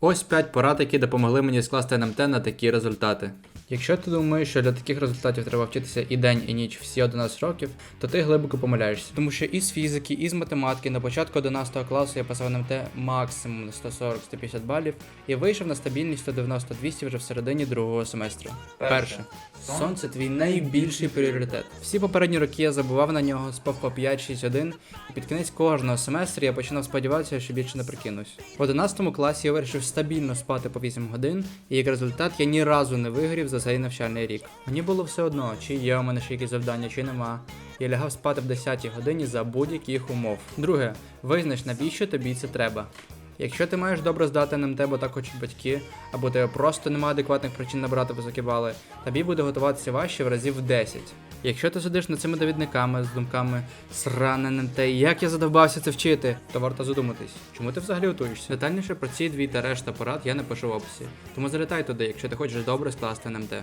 Ось 5 порад, які допомогли мені скласти НМТ на такі результати. Якщо ти думаєш, що для таких результатів треба вчитися і день, і ніч всі 11 років, то ти глибоко помиляєшся. Тому що із фізики, і з математики на початку 11 класу я писав НМТ максимум 140-150 балів і вийшов на стабільність 190-200 вже в середині другого семестру. Перше. Сонце твій найбільший пріоритет. Всі попередні роки я забував на нього, спав по 5-6-1, і під кінець кожного семестру я починав сподіватися, що більше не прикинусь. В 11 класі я вирішив стабільно спати по 8 годин, і як результат я ні разу не вигорів за цей навчальний рік. Мені було все одно, чи є у мене ще якісь завдання, чи нема. Я лягав спати в 10-й годині за будь-яких умов. Друге, визнач, навіщо тобі це треба. Якщо ти маєш добре здати НМТ, бо так хочуть батьки, або тебе просто немає адекватних причин набрати високі бали, тобі буде готуватися важче в разів в 10. Якщо ти сидиш над цими довідниками з думками сране НМТ, як я задовбався це вчити, то варто задуматись, чому ти взагалі готуєшся? Детальніше про ці дві та решта порад я напишу в описі. Тому залітай туди, якщо ти хочеш добре скласти НМТ.